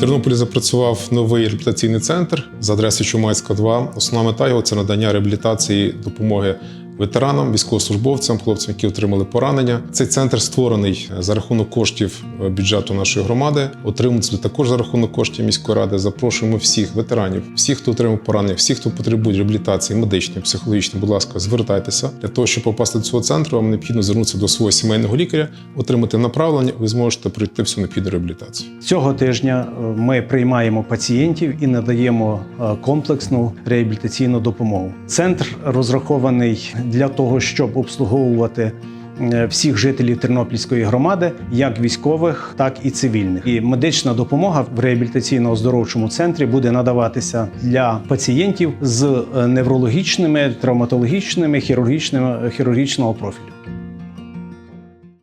Тернополі запрацював новий реабілітаційний центр за адресою Чумацька 2. Основна мета його це надання реабілітації допомоги ветеранам, військовослужбовцям, хлопцям, які отримали поранення. Цей центр створений за рахунок коштів е, бюджету нашої громади. Отримується також за рахунок коштів міської ради. Запрошуємо всіх ветеранів, всіх, хто отримав поранення, всіх, хто потребує реабілітації, медичної, психологічної, будь ласка, звертайтеся. Для того, щоб попасти до цього центру, вам необхідно звернутися до свого сімейного лікаря, отримати направлення. Ви зможете пройти всю необхідну реабілітацію. Цього тижня е, ми приймаємо пацієнтів і надаємо е, комплексну реабілітаційну допомогу. Центр розрахований для того, щоб обслуговувати е, всіх жителів Тернопільської громади, як військових, так і цивільних. І медична допомога в реабілітаційно-оздоровчому центрі буде надаватися для пацієнтів з е, неврологічними, травматологічними, хірургічними хірургічного профілю.